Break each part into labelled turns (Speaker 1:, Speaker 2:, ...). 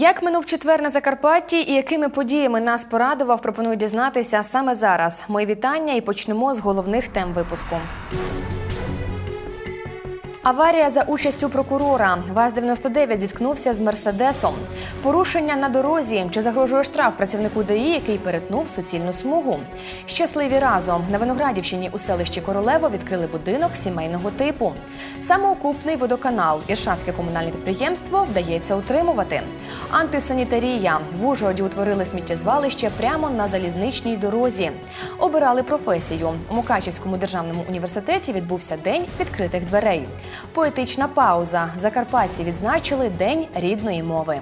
Speaker 1: Як минув четвер на Закарпатті і якими подіями нас порадував, пропоную дізнатися саме зараз. Мої вітання і почнемо з головних тем випуску. Аварія за участю прокурора. ВАЗ-99 зіткнувся з Мерседесом. Порушення на дорозі. Чи загрожує штраф працівнику ДАІ, який перетнув суцільну смугу? Щасливі разом. На Виноградівщині у селищі Королево відкрили будинок сімейного типу. Самоокупний водоканал Іршавське комунальне підприємство вдається утримувати. Антисанітарія. В Ужгороді утворили сміттєзвалище прямо на залізничній дорозі. Обирали професію. У Мукачівському державному університеті відбувся день відкритих дверей. Поетична пауза. Закарпатці відзначили День рідної мови.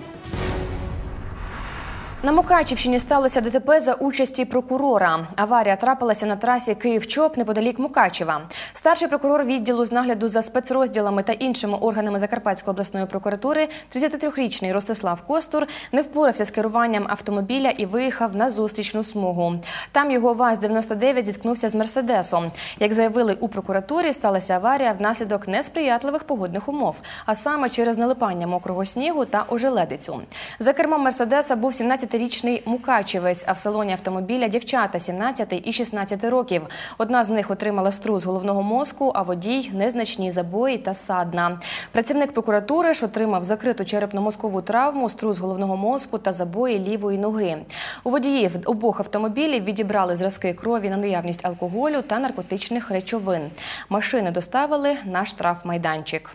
Speaker 1: На Мукачівщині сталося ДТП за участі прокурора. Аварія трапилася на трасі Київ-Чоп неподалік Мукачева. Старший прокурор відділу з нагляду за спецрозділами та іншими органами Закарпатської обласної прокуратури, 33-річний Ростислав Костур, не впорався з керуванням автомобіля і виїхав на зустрічну смугу. Там його ВАЗ-99 зіткнувся з Мерседесом. Як заявили у прокуратурі, сталася аварія внаслідок несприятливих погодних умов, а саме через налипання мокрого снігу та ожеледицю. За кермом Мерседеса був 17 17-річний мукачівець, а в салоні автомобіля дівчата 17 і 16 років. Одна з них отримала струс головного мозку, а водій незначні забої та садна. Працівник прокуратури ж отримав закриту черепно-мозкову травму, струс головного мозку та забої лівої ноги. У водіїв обох автомобілів відібрали зразки крові на наявність алкоголю та наркотичних речовин. Машини доставили на штрафмайданчик.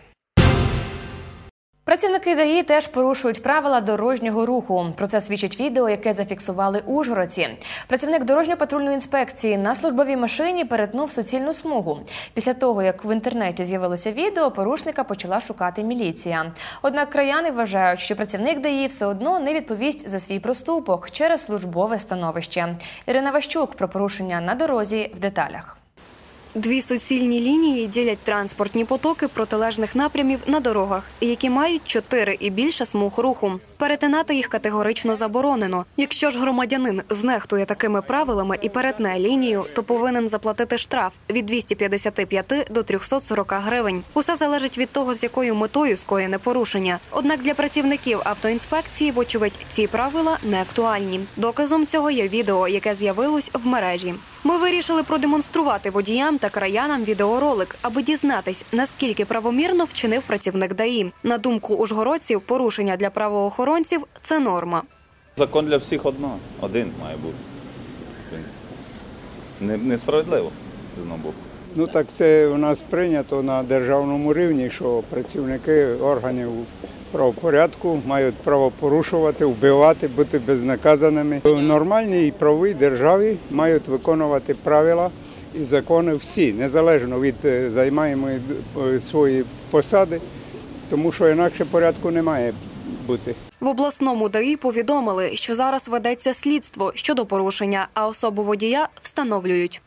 Speaker 1: Працівники ДАІ теж порушують правила дорожнього руху. Про це свідчить відео, яке зафіксували Ужгородці. Працівник дорожньо-патрульної інспекції на службовій машині перетнув суцільну смугу. Після того, як в інтернеті з'явилося відео, порушника почала шукати міліція. Однак краяни вважають, що працівник ДАІ все одно не відповість за свій проступок через службове становище. Ірина Ващук про порушення на дорозі в деталях.
Speaker 2: Дві суцільні лінії ділять транспортні потоки протилежних напрямів на дорогах, які мають чотири і більше смуг руху. Перетинати їх категорично заборонено. Якщо ж громадянин знехтує такими правилами і перетне лінію, то повинен заплатити штраф від 255 до 340 гривень. Усе залежить від того, з якою метою скоєне порушення. Однак для працівників автоінспекції, вочевидь, ці правила не актуальні. Доказом цього є відео, яке з'явилось в мережі. Ми вирішили продемонструвати водіям та краянам відеоролик, аби дізнатись, наскільки правомірно вчинив працівник ДАІ. На думку ужгородців, порушення для правоохоронців це норма.
Speaker 3: Закон для всіх одно, один має бути. В принципі. Несправедливо з одного боку.
Speaker 4: Ну так це у нас прийнято на державному рівні, що працівники органів правопорядку мають право порушувати, вбивати, бути безнаказаними. В нормальній і правовій державі мають виконувати правила і закони всі, незалежно від е, займаємої е, своєї посади, тому що інакше порядку не має бути.
Speaker 2: В обласному ДАІ повідомили, що зараз ведеться слідство щодо порушення, а особу водія встановлюють.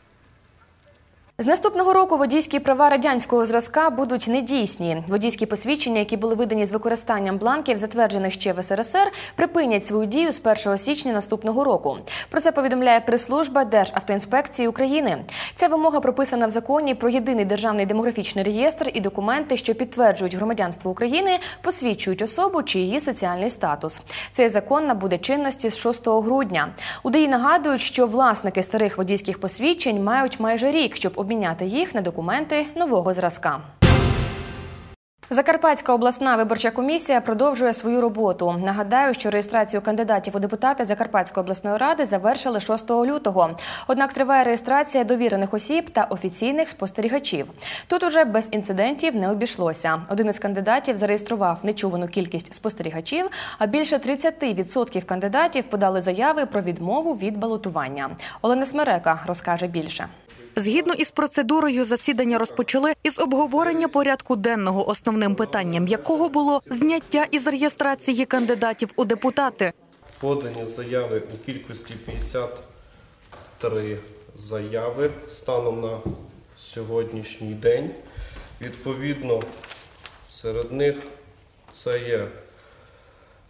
Speaker 1: З наступного року водійські права радянського зразка будуть недійсні. Водійські посвідчення, які були видані з використанням бланків, затверджених ще в СРСР, припинять свою дію з 1 січня наступного року. Про це повідомляє прес-служба Державтоінспекції України. Ця вимога прописана в законі про єдиний державний демографічний реєстр і документи, що підтверджують громадянство України, посвідчують особу чи її соціальний статус. Цей закон набуде чинності з 6 грудня. У нагадують, що власники старих водійських посвідчень мають майже рік, щоб обміняти їх на документи нового зразка. Закарпатська обласна виборча комісія продовжує свою роботу. Нагадаю, що реєстрацію кандидатів у депутати Закарпатської обласної ради завершили 6 лютого. Однак триває реєстрація довірених осіб та офіційних спостерігачів. Тут уже без інцидентів не обійшлося. Один із кандидатів зареєстрував нечувану кількість спостерігачів, а більше 30% кандидатів подали заяви про відмову від балотування. Олена Смерека розкаже більше.
Speaker 5: Згідно із процедурою, засідання розпочали із обговорення порядку денного, основним питанням якого було зняття із реєстрації кандидатів у депутати.
Speaker 6: Подані заяви у кількості 53 заяви станом на сьогоднішній день. Відповідно, серед них це є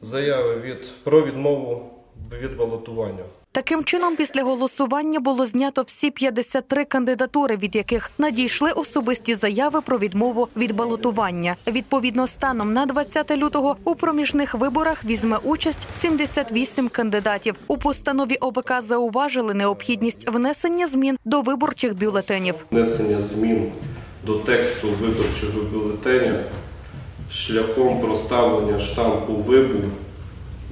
Speaker 6: заяви від, про відмову від балотування.
Speaker 5: Таким чином, після голосування було знято всі 53 кандидатури, від яких надійшли особисті заяви про відмову від балотування. Відповідно, станом на 20 лютого у проміжних виборах візьме участь 78 кандидатів. У постанові ОБК зауважили необхідність внесення змін до виборчих бюлетенів.
Speaker 6: Внесення змін до тексту виборчого бюлетеня шляхом проставлення штампу вибув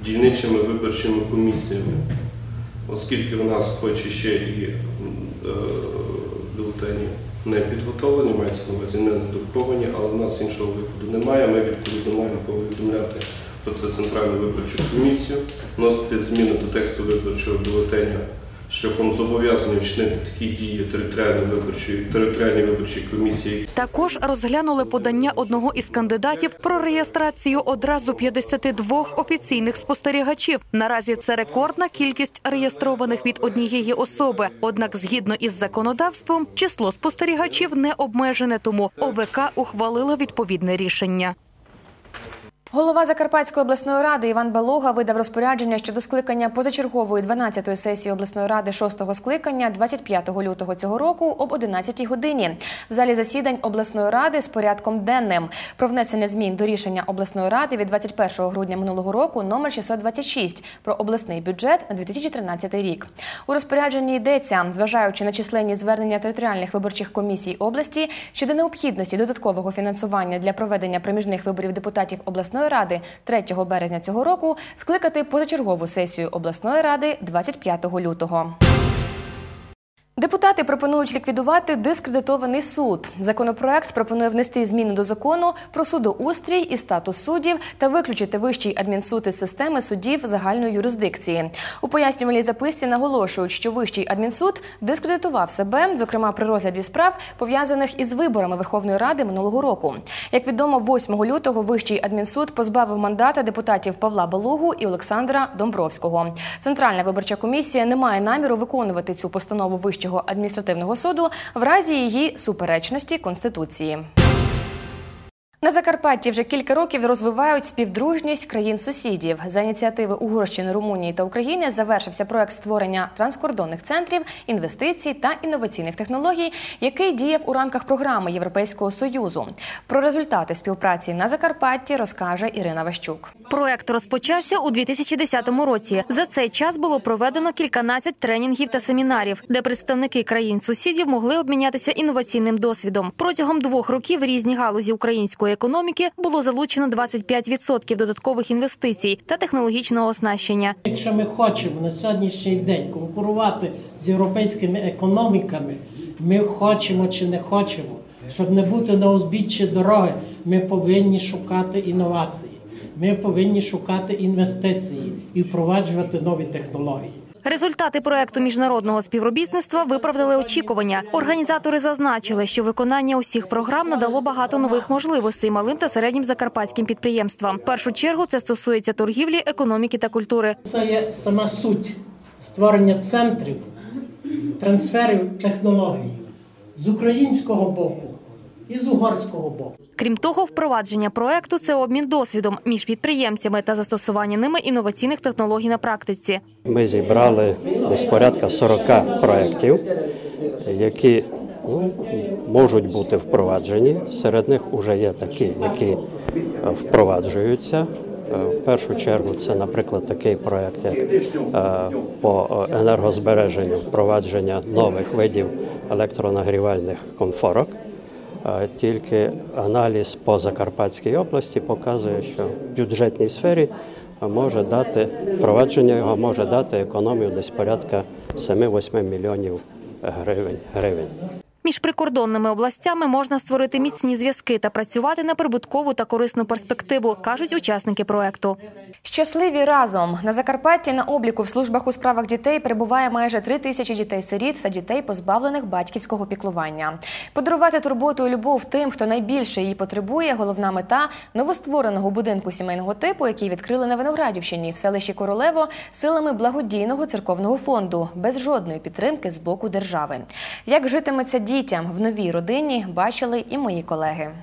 Speaker 6: дільничими виборчими комісіями, оскільки в нас хоч і ще і е, бюлетені не підготовлені, мається на увазі не надруковані, але в нас іншого виходу немає. Ми відповідно маємо повідомляти про це Центральну виборчу комісію, вносити зміни до тексту виборчого бюлетеня шляхом зобов'язання вчинити такі дії територіальної виборчої територіальній виборчій комісії,
Speaker 5: Також розглянули подання одного із кандидатів про реєстрацію одразу 52 офіційних спостерігачів. Наразі це рекордна кількість реєстрованих від однієї особи. Однак, згідно із законодавством, число спостерігачів не обмежене, тому ОВК ухвалила відповідне рішення.
Speaker 1: Голова Закарпатської обласної ради Іван Балога видав розпорядження щодо скликання позачергової 12-ї сесії обласної ради 6-го скликання 25 лютого цього року об 11 годині в залі засідань обласної ради з порядком денним про внесення змін до рішення обласної ради від 21 грудня минулого року номер 626 про обласний бюджет на 2013 рік. У розпорядженні йдеться, зважаючи на численні звернення територіальних виборчих комісій області щодо необхідності додаткового фінансування для проведення проміжних виборів депутатів обласної ради 3 березня цього року, скликати позачергову сесію обласної ради 25 лютого. Депутати пропонують ліквідувати дискредитований суд. Законопроект пропонує внести зміни до закону про судоустрій і статус суддів та виключити вищий адмінсуд із системи суддів загальної юрисдикції. У пояснювальній записці наголошують, що вищий адмінсуд дискредитував себе, зокрема при розгляді справ, пов'язаних із виборами Верховної Ради минулого року. Як відомо, 8 лютого вищий адмінсуд позбавив мандата депутатів Павла Балугу і Олександра Домбровського. Центральна виборча комісія не має наміру виконувати цю постанову Вищого адміністративного суду в разі її суперечності Конституції. На Закарпатті вже кілька років розвивають співдружність країн-сусідів. За ініціативи Угорщини, Румунії та України завершився проект створення транскордонних центрів, інвестицій та інноваційних технологій, який діяв у рамках програми Європейського союзу. Про результати співпраці на Закарпатті розкаже Ірина Ващук.
Speaker 7: Проект розпочався у 2010 році. За цей час було проведено кільканадцять тренінгів та семінарів, де представники країн-сусідів могли обмінятися інноваційним досвідом. Протягом двох років різні галузі української економіки було залучено 25% додаткових інвестицій та технологічного оснащення.
Speaker 8: Якщо ми хочемо на сьогоднішній день конкурувати з європейськими економіками, ми хочемо чи не хочемо, щоб не бути на узбіччі дороги, ми повинні шукати інновації, ми повинні шукати інвестиції і впроваджувати нові технології.
Speaker 7: Результати проекту міжнародного співробітництва виправдали очікування. Організатори зазначили, що виконання усіх програм надало багато нових можливостей малим та середнім закарпатським підприємствам. В першу чергу це стосується торгівлі, економіки та культури.
Speaker 8: Це є сама суть створення центрів, трансферів технологій з українського боку і з угорського боку.
Speaker 7: Крім того, впровадження проекту це обмін досвідом між підприємцями та застосування ними інноваційних технологій на практиці.
Speaker 9: Ми зібрали десь порядка 40 проєктів, які ну, можуть бути впроваджені. Серед них вже є такі, які е, впроваджуються. Е, В першу чергу це, наприклад, такий проєкт, як е, по енергозбереженню впровадження нових видів електронагрівальних конфорок. Тільки аналіз по Закарпатській області показує, що в бюджетній сфері може дати впровадження його може дати економію десь порядка 7-8 мільйонів гривень.
Speaker 7: Між прикордонними областями можна створити міцні зв'язки та працювати на прибуткову та корисну перспективу, кажуть учасники проекту.
Speaker 1: Щасливі разом на Закарпатті на обліку в службах у справах дітей перебуває майже три тисячі дітей-сиріт та дітей, позбавлених батьківського піклування. Подарувати турботу і любов тим, хто найбільше її потребує. Головна мета новоствореного будинку сімейного типу, який відкрили на Виноградівщині в селищі Королево силами благодійного церковного фонду без жодної підтримки з боку держави. Як житиметься дітям в новій родині, бачили і мої колеги.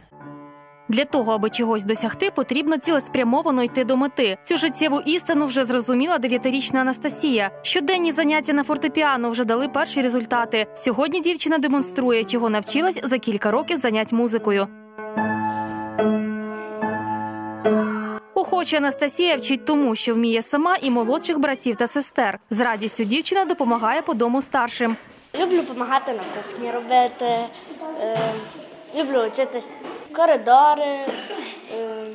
Speaker 7: Для того, аби чогось досягти, потрібно цілеспрямовано йти до мети. Цю життєву істину вже зрозуміла дев'ятирічна Анастасія. Щоденні заняття на фортепіано вже дали перші результати. Сьогодні дівчина демонструє, чого навчилась за кілька років занять музикою. Охоче Анастасія вчить тому, що вміє сама і молодших братів та сестер. З радістю дівчина допомагає по дому старшим.
Speaker 10: Люблю допомагати на кухні робити, е, люблю вчитись коридори, е,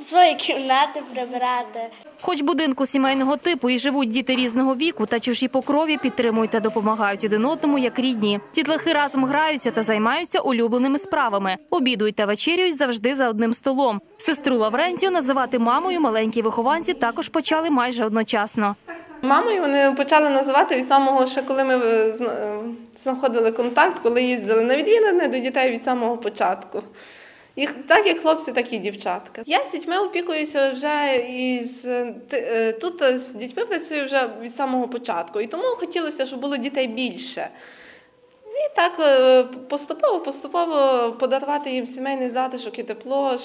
Speaker 10: свої кімнати прибирати.
Speaker 7: Хоч будинку сімейного типу і живуть діти різного віку та чужі по крові підтримують та допомагають один одному як рідні. Дітлахи разом граються та займаються улюбленими справами. Обідують та вечерюють завжди за одним столом. Сестру Лаврентію називати мамою маленькі вихованці також почали майже одночасно.
Speaker 11: Мамою вони почали називати від самого ще коли ми е, е, знаходили контакт, коли їздили на відвідини до дітей від самого початку. Їх так як хлопці, так і дівчатка. Я з дітьми опікуюся вже із е, тут з дітьми працюю вже від самого початку. І тому хотілося, щоб було дітей більше. І так е, поступово, поступово подарувати їм сімейний затишок і тепло.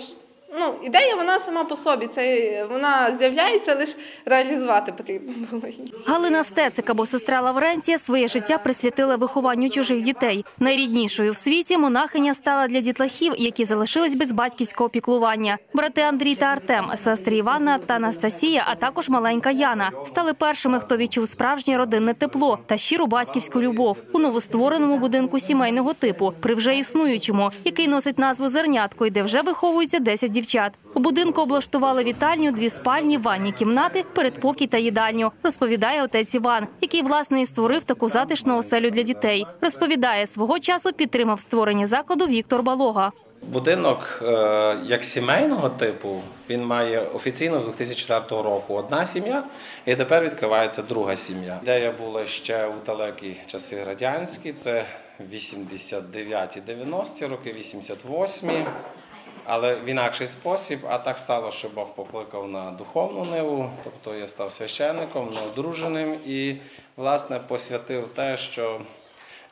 Speaker 11: Ну, ідея вона сама по собі. Це вона з'являється, лише реалізувати потрібно було її.
Speaker 7: Галина Стецик або сестра Лаврентія своє життя присвятила вихованню чужих дітей. Найріднішою в світі монахиня стала для дітлахів, які залишились без батьківського піклування. Брати Андрій та Артем, сестри Івана та Анастасія, а також маленька Яна стали першими, хто відчув справжнє родинне тепло та щиру батьківську любов у новоствореному будинку сімейного типу, при вже існуючому, який носить назву Зернятко, і де вже виховуються 10 дівчат. У будинку облаштували вітальню, дві спальні, ванні кімнати, передпокій та їдальню. Розповідає отець Іван, який власне і створив таку затишну оселю для дітей. Розповідає, свого часу підтримав створення закладу Віктор Балога.
Speaker 12: Будинок е, як сімейного типу він має офіційно з 2004 року одна сім'я, і тепер відкривається друга сім'я. Ідея була ще у далекі часи радянські, це 89-ті, 90-ті роки, 88-ті. Але в інакший спосіб, а так стало, що Бог покликав на духовну ниву, тобто я став священником, неодруженим і, власне, посвятив те, що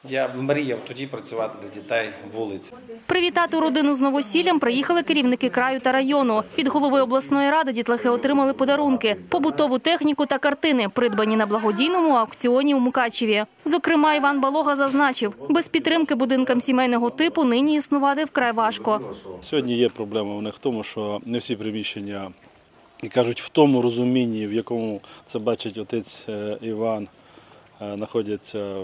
Speaker 12: я мріяв тоді працювати для дітей вулиці.
Speaker 7: Привітати родину з новосіллям приїхали керівники краю та району. Від голови обласної ради дітлахи отримали подарунки, побутову техніку та картини, придбані на благодійному аукціоні у Мукачеві. Зокрема, Іван Балога зазначив, без підтримки будинкам сімейного типу нині існувати вкрай важко.
Speaker 13: Сьогодні є проблема в них в тому, що не всі приміщення, і кажуть, в тому розумінні, в якому це бачить отець е, Іван, знаходяться е,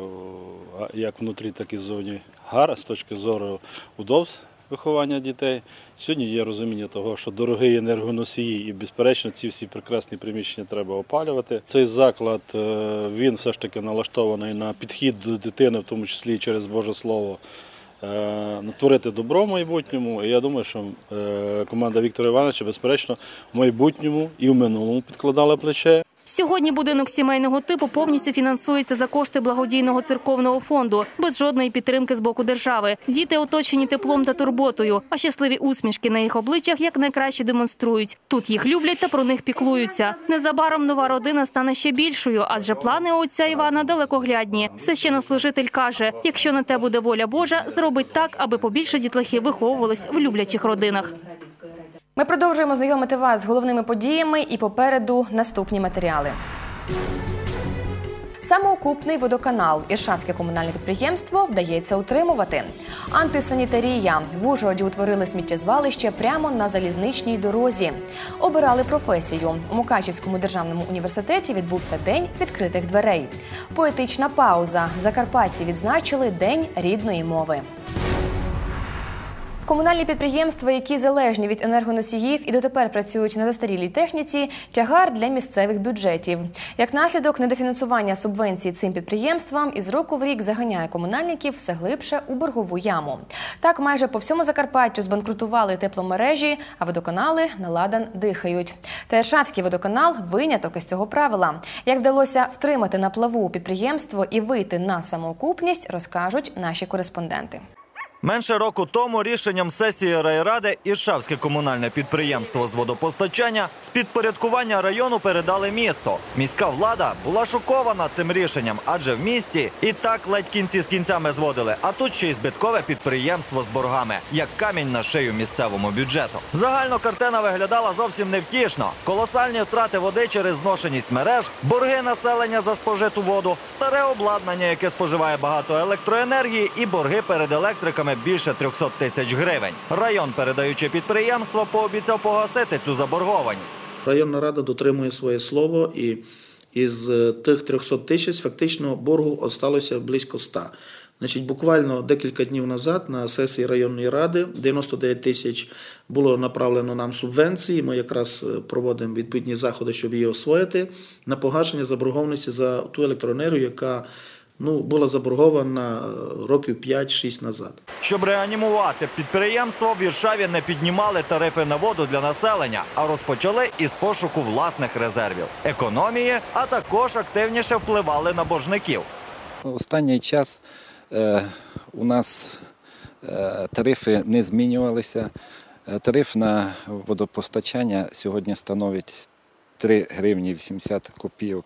Speaker 13: як внутрі, так і ззовні гар з точки зору удобств виховання дітей. Сьогодні є розуміння того, що дорогі енергоносії, і безперечно ці всі прекрасні приміщення треба опалювати. Цей заклад е, він все ж таки налаштований на підхід до дитини, в тому числі через Боже Слово. е, Творити добро в майбутньому. І я думаю, що команда Віктора Івановича, безперечно, в майбутньому і в минулому підкладала плече.
Speaker 7: Сьогодні будинок сімейного типу повністю фінансується за кошти благодійного церковного фонду, без жодної підтримки з боку держави. Діти оточені теплом та турботою, а щасливі усмішки на їх обличчях як найкраще демонструють. Тут їх люблять та про них піклуються. Незабаром нова родина стане ще більшою, адже плани отця Івана далекоглядні. Священнослужитель каже: якщо на те буде воля Божа, зробить так, аби побільше дітлахів виховувались в люблячих родинах.
Speaker 1: Ми продовжуємо знайомити вас з головними подіями і попереду наступні матеріали. Самоокупний водоканал Іршавське комунальне підприємство вдається утримувати. Антисанітарія в Ужгороді утворили сміттєзвалище прямо на залізничній дорозі. Обирали професію. У Мукачівському державному університеті відбувся день відкритих дверей. Поетична пауза. Закарпатці відзначили День рідної мови. Комунальні підприємства, які залежні від енергоносіїв і дотепер працюють на застарілій техніці, тягар для місцевих бюджетів. Як наслідок, недофінансування субвенцій цим підприємствам із року в рік заганяє комунальників все глибше у боргову яму. Так, майже по всьому Закарпаттю збанкрутували тепломережі, а водоканали наладан дихають. Та Іршавський водоканал виняток із цього правила. Як вдалося втримати на плаву підприємство і вийти на самоокупність, розкажуть наші кореспонденти.
Speaker 14: Менше року тому рішенням сесії райради Іршавське комунальне підприємство з водопостачання з підпорядкування району передали місто. Міська влада була шокована цим рішенням, адже в місті і так ледь кінці з кінцями зводили. А тут ще й збиткове підприємство з боргами, як камінь на шию місцевому бюджету. Загально картина виглядала зовсім невтішно. Колосальні втрати води через зношеність мереж, борги населення за спожиту воду, старе обладнання, яке споживає багато електроенергії, і борги перед електриками більше 300 тисяч гривень. Район, передаючи підприємство, пообіцяв погасити цю заборгованість.
Speaker 15: Районна рада дотримує своє слово і із е, тих 300 тисяч фактично боргу осталося близько 100. Значить, буквально декілька днів назад на сесії районної ради 99 тисяч було направлено нам субвенції. Ми якраз е, проводимо відповідні заходи, щоб її освоїти на погашення заборгованості за ту електроенергію, яка ну, була заборгована е, років 5-6 назад.
Speaker 14: Щоб реанімувати підприємство, в Іршаві не піднімали тарифи на воду для населення, а розпочали із пошуку власних резервів, економії, а також активніше впливали на боржників.
Speaker 16: Останній час е, у нас е, тарифи не змінювалися. Е, Тариф на водопостачання сьогодні становить 3 гривні 80 копійок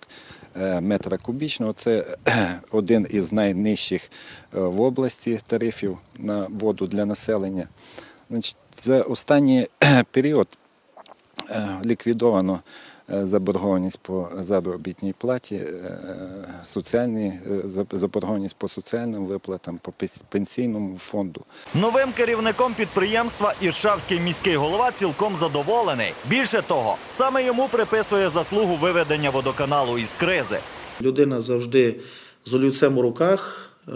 Speaker 16: метра кубічного. Це е, один із найнижчих е, в області тарифів на воду для населення. За останній період е, ліквідовано е, заборгованість по заробітній платі, е, соціальні, е, заборгованість по соціальним виплатам, по пенс- пенсійному фонду.
Speaker 14: Новим керівником підприємства Іршавський міський голова цілком задоволений. Більше того, саме йому приписує заслугу виведення водоканалу із кризи.
Speaker 15: Людина завжди з олівцем у руках, е,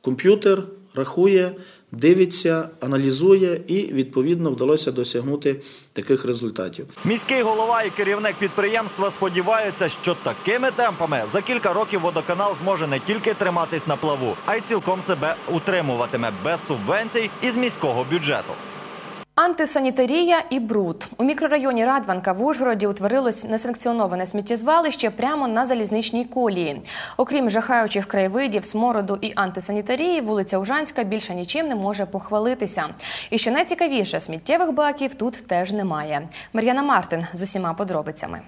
Speaker 15: комп'ютер рахує, дивиться, аналізує і відповідно вдалося досягнути таких результатів.
Speaker 14: Міський голова і керівник підприємства сподіваються, що такими темпами за кілька років водоканал зможе не тільки триматись на плаву, а й цілком себе утримуватиме без субвенцій із міського бюджету.
Speaker 1: Антисанітарія і бруд у мікрорайоні Радванка в Ужгороді утворилось несанкціоноване сміттєзвалище прямо на залізничній колії. Окрім жахаючих краєвидів, смороду і антисанітарії, вулиця Ужанська більше нічим не може похвалитися. І що найцікавіше, сміттєвих баків тут теж немає. Мар'яна Мартин з усіма подробицями.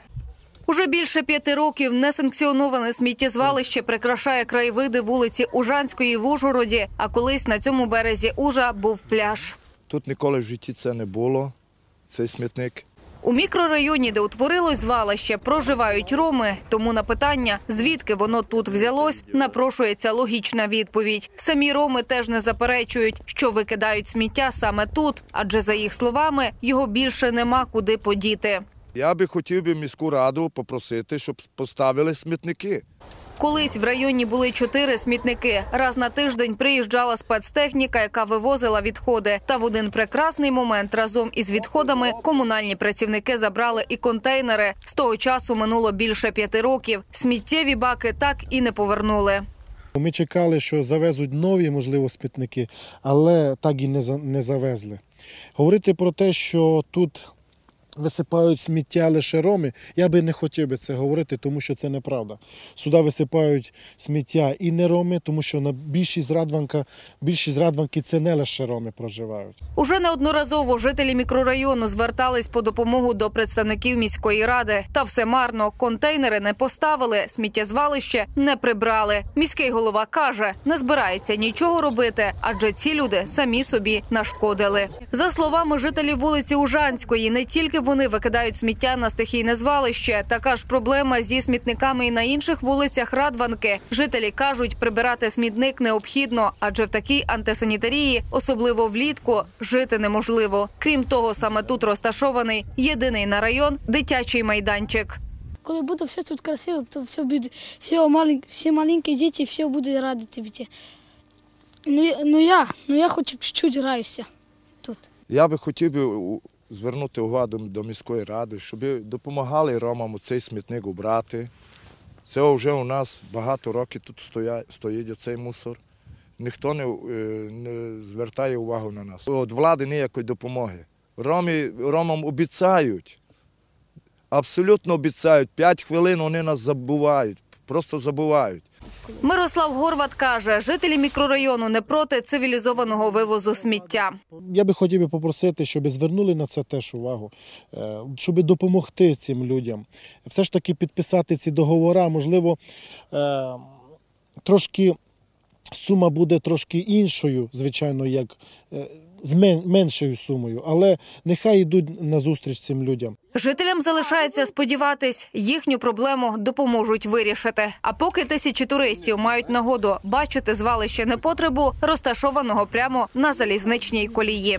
Speaker 17: Уже більше п'яти років несанкціоноване сміттєзвалище прикрашає краєвиди вулиці Ужанської в Ужгороді, а колись на цьому березі Ужа був пляж.
Speaker 18: Тут ніколи в житті це не було, цей смітник.
Speaker 17: У мікрорайоні, де утворилось звалище, проживають роми. Тому на питання, звідки воно тут взялось, напрошується логічна відповідь. Самі роми теж не заперечують, що викидають сміття саме тут, адже за їх словами його більше нема куди подіти.
Speaker 18: Я би хотів би міську раду попросити, щоб поставили смітники.
Speaker 17: Колись в районі були чотири смітники. Раз на тиждень приїжджала спецтехніка, яка вивозила відходи. Та в один прекрасний момент разом із відходами комунальні працівники забрали і контейнери. З того часу минуло більше п'яти років. Сміттєві баки так і не повернули.
Speaker 19: Ми чекали, що завезуть нові, можливо, смітники, але так і не, завезли. Говорити про те, що тут висипають сміття лише роми, я би не хотів би це говорити, тому що це неправда. Сюди висипають сміття і не роми, тому що на більшість радванка, більшість радванки це не лише роми проживають.
Speaker 17: Уже неодноразово жителі мікрорайону звертались по допомогу до представників міської ради. Та все марно. Контейнери не поставили, сміттєзвалище не прибрали. Міський голова каже, не збирається нічого робити, адже ці люди самі собі нашкодили. За словами жителів вулиці Ужанської, не тільки вони викидають сміття на стихійне звалище. Така ж проблема зі смітниками і на інших вулицях Радванки. Жителі кажуть, прибирати смітник необхідно, адже в такій антисанітарії, особливо влітку, жити неможливо. Крім того, саме тут розташований єдиний на район дитячий майданчик.
Speaker 20: Коли буде все тут красиво, то все буде, всі, малень, всі маленькі діти, все буде раді тобі. Ну, я- ну я, ну я хоч чуть-чуть граюся тут.
Speaker 18: Я би хотів би звернути увагу до, міської ради, щоб допомагали ромам цей смітник убрати. Це вже у нас багато років тут стоїть оцей мусор. Ніхто не, е, не звертає увагу на нас. Від влади ніякої допомоги. Ромі, ромам обіцяють, абсолютно обіцяють. П'ять хвилин вони нас забувають просто забувають.
Speaker 17: Мирослав Горват каже, жителі мікрорайону не проти цивілізованого вивозу сміття.
Speaker 19: Я би хотів би попросити, щоб звернули на це теж увагу, е, щоб допомогти цим людям. Все ж таки підписати ці договори, можливо, е, трошки сума буде трошки іншою, звичайно, як е, з меншою сумою, але нехай йдуть на зустріч цим людям.
Speaker 17: Жителям залишається сподіватись, їхню проблему допоможуть вирішити. А поки тисячі туристів мають нагоду бачити звалище непотребу, розташованого прямо на залізничній колії.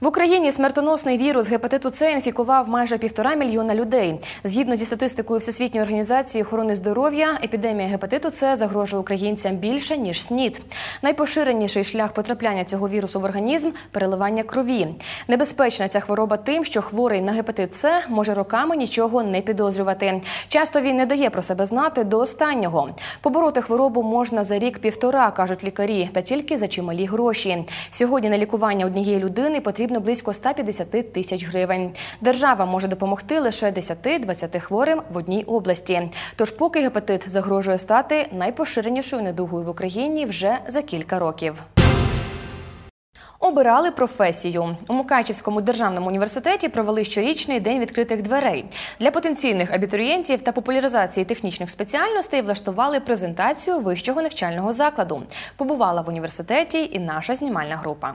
Speaker 1: В Україні смертоносний вірус гепатиту С інфікував майже півтора мільйона людей. Згідно зі статистикою Всесвітньої організації охорони здоров'я, епідемія гепатиту С загрожує українцям більше ніж СНІД. Найпоширеніший шлях потрапляння цього вірусу в організм переливання крові. Небезпечна ця хвороба тим, що хворий на гепатит С може роками нічого не підозрювати. Часто він не дає про себе знати до останнього. Побороти хворобу можна за рік-півтора, кажуть лікарі, та тільки за чималі гроші. Сьогодні на лікування однієї людини потрібно близько 150 тисяч гривень. Держава може допомогти лише 10-20 хворим в одній області. Тож, поки гепатит загрожує стати найпоширенішою недугою в Україні вже за кілька років. Обирали професію у Мукачівському державному університеті. Провели щорічний день відкритих дверей для потенційних абітурієнтів та популяризації технічних спеціальностей. Влаштували презентацію вищого навчального закладу. Побувала в університеті і наша знімальна група.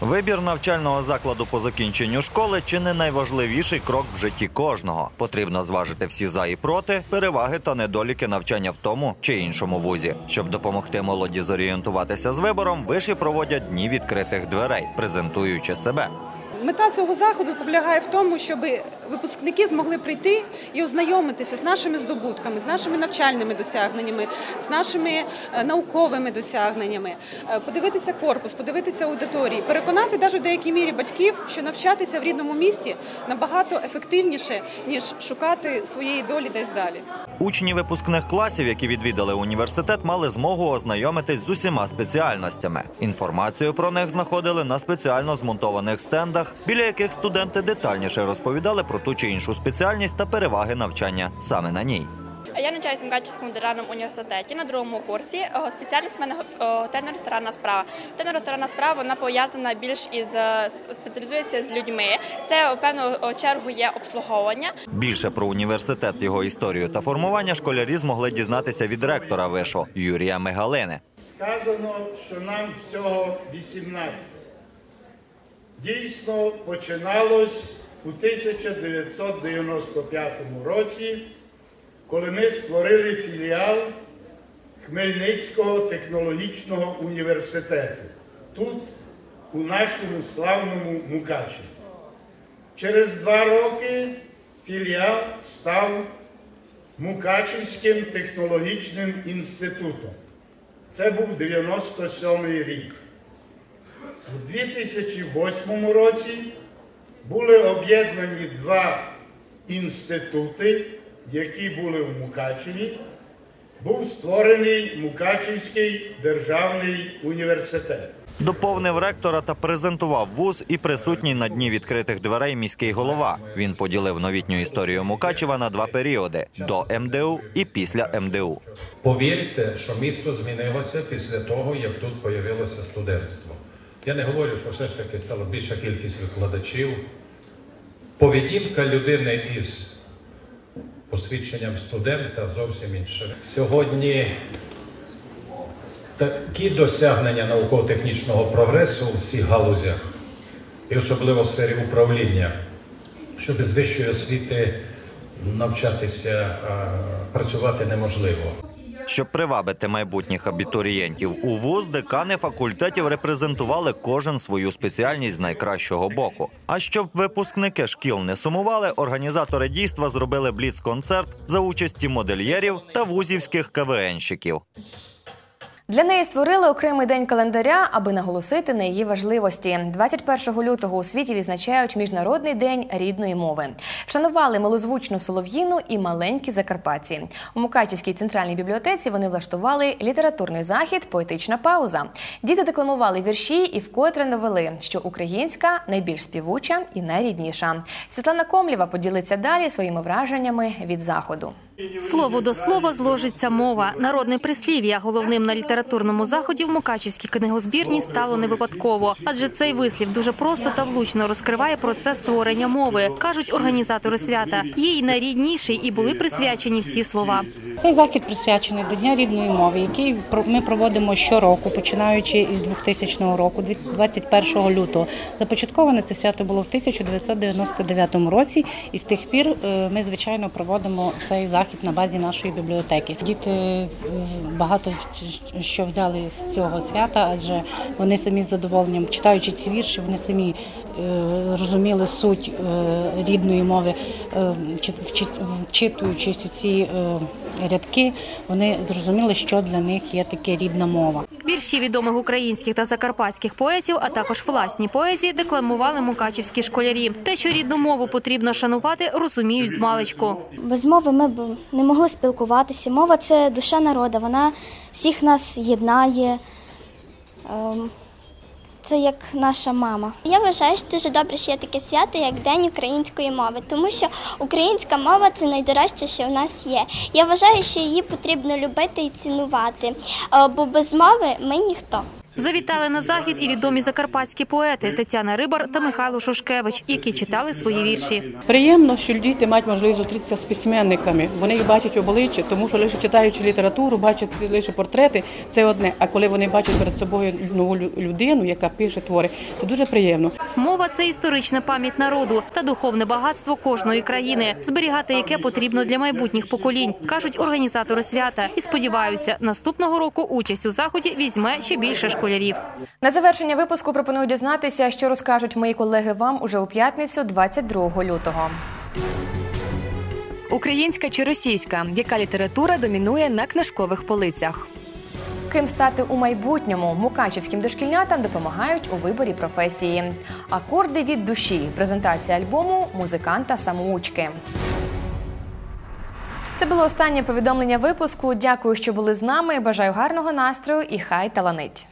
Speaker 14: Вибір навчального закладу по закінченню школи чи не найважливіший крок в житті кожного. Потрібно зважити всі за і проти, переваги та недоліки навчання в тому чи іншому вузі. Щоб допомогти молоді зорієнтуватися з вибором, виші проводять дні відкритих дверей, презентуючи себе.
Speaker 21: Мета цього заходу полягає в тому, щоб випускники змогли прийти і ознайомитися з нашими здобутками, з нашими навчальними досягненнями, з нашими е, науковими досягненнями, е, подивитися корпус, подивитися аудиторії, переконати навіть в деякій мірі батьків, що навчатися в рідному місті набагато ефективніше ніж шукати своєї долі десь далі.
Speaker 14: Учні випускних класів, які відвідали університет, мали змогу ознайомитись з усіма спеціальностями. Інформацію про них знаходили на спеціально змонтованих стендах, біля яких студенти детальніше розповідали про ту чи іншу спеціальність та переваги навчання саме на ній.
Speaker 22: Я навчаюся в Мукачівському державному університеті на другому курсі. Е, Спеціальність в мене е, готельно-ресторанна справа. Готельно-ресторанна справа вона пов'язана більш із е, спеціалізується з людьми. Це в певну чергу є обслуговування.
Speaker 14: Більше про університет, його історію та формування школярі змогли дізнатися від ректора вишу Юрія Мегалини.
Speaker 23: Сказано, що нам всього 18. Дійсно починалось у 1995 році, коли ми створили філіал Хмельницького технологічного університету тут, у нашому славному Мукачеві. Через два роки філіал став Мукачівським технологічним інститутом. Це був 97 рік. У 2008 році були об'єднані два інститути, які були в Мукачеві. Був створений Мукачівський державний університет.
Speaker 14: Доповнив ректора та презентував вуз і присутній на дні відкритих дверей міський голова. Він поділив новітню історію Мукачева на два періоди: до МДУ і після МДУ.
Speaker 24: Повірте, що місто змінилося після того, як тут появилося студентство. Я не говорю, що все ж таки стала більша кількість викладачів. Поведінка людини із посвідченням студента зовсім інша. Сьогодні такі досягнення науково-технічного прогресу у всіх галузях, і особливо в сфері управління, що без вищої освіти навчатися, працювати неможливо.
Speaker 14: Щоб привабити майбутніх абітурієнтів у вуз, декани факультетів репрезентували кожен свою спеціальність з найкращого боку. А щоб випускники шкіл не сумували, організатори дійства зробили бліц-концерт за участі модельєрів та вузівських КВНщиків.
Speaker 1: Для неї створили окремий день календаря, аби наголосити на її важливості. 21 лютого у світі відзначають міжнародний день рідної мови. Вшанували милозвучну солов'їну і маленькі закарпатці. У Мукачівській центральній бібліотеці вони влаштували літературний захід Поетична пауза. Діти декламували вірші і вкотре навели, що українська найбільш співуча і найрідніша. Світлана Комлєва поділиться далі своїми враженнями від заходу.
Speaker 7: Слово до слова зложиться мова. Народне прислів'я головним на літературному заході в Мукачівській книгозбірні стало не випадково, адже цей вислів дуже просто та влучно розкриває процес створення мови, кажуть організатори свята. Їй найрідніший і були присвячені всі слова.
Speaker 25: Цей захід присвячений до Дня рідної мови, який ми проводимо щороку, починаючи із 2000 року, 21 лютого. Започатковане це свято було в 1999 році, і з тих пір е, ми звичайно проводимо цей захід на базі нашої бібліотеки. Діти е, багато що взяли з цього свята, адже вони самі з задоволенням читаючи ці вірші, вони самі е, розуміли суть е, рідної мови, чи- вчитуючись у ці рядки, вони зрозуміли, що для них є таке рідна мова.
Speaker 7: Вірші відомих українських та закарпатських поетів, а також власні поезії, декламували мукачівські школярі. Те, що рідну мову потрібно шанувати, розуміють з маличку.
Speaker 26: Без мови ми б не могли спілкуватися. Мова це душа народу, вона всіх нас єднає. Це як наша мама.
Speaker 27: Я вважаю, що дуже добре, що є таке свято, як День української мови, тому що українська мова це найдорожче, що в нас є. Я вважаю, що її потрібно любити і цінувати, е, бо без мови ми ніхто.
Speaker 7: Завітали на захід і відомі закарпатські поети Тетяна Рибар та Михайло Шушкевич, які читали свої вірші.
Speaker 28: Приємно, що діти мають можливість зустрітися з письменниками. Вони їх бачать обличчя, тому що лише читаючи літературу, бачать лише портрети, це одне. А коли вони бачать перед собою нову людину, яка пише твори, це дуже приємно.
Speaker 7: Мова це історична пам'ять народу та духовне багатство кожної країни, зберігати яке потрібно для майбутніх поколінь, кажуть організатори свята. І сподіваються, наступного року участь у заході візьме ще більше школярів.
Speaker 1: На завершення випуску пропоную дізнатися, що розкажуть мої колеги вам уже у п'ятницю, 22 лютого. Українська чи російська? Яка література домінує на книжкових полицях? Ким стати у майбутньому мукачівським дошкільнятам допомагають у виборі професії. Акорди від душі. Презентація альбому музиканта самоучки. Це було останнє повідомлення випуску. Дякую, що були з нами. Бажаю гарного настрою і хай таланить.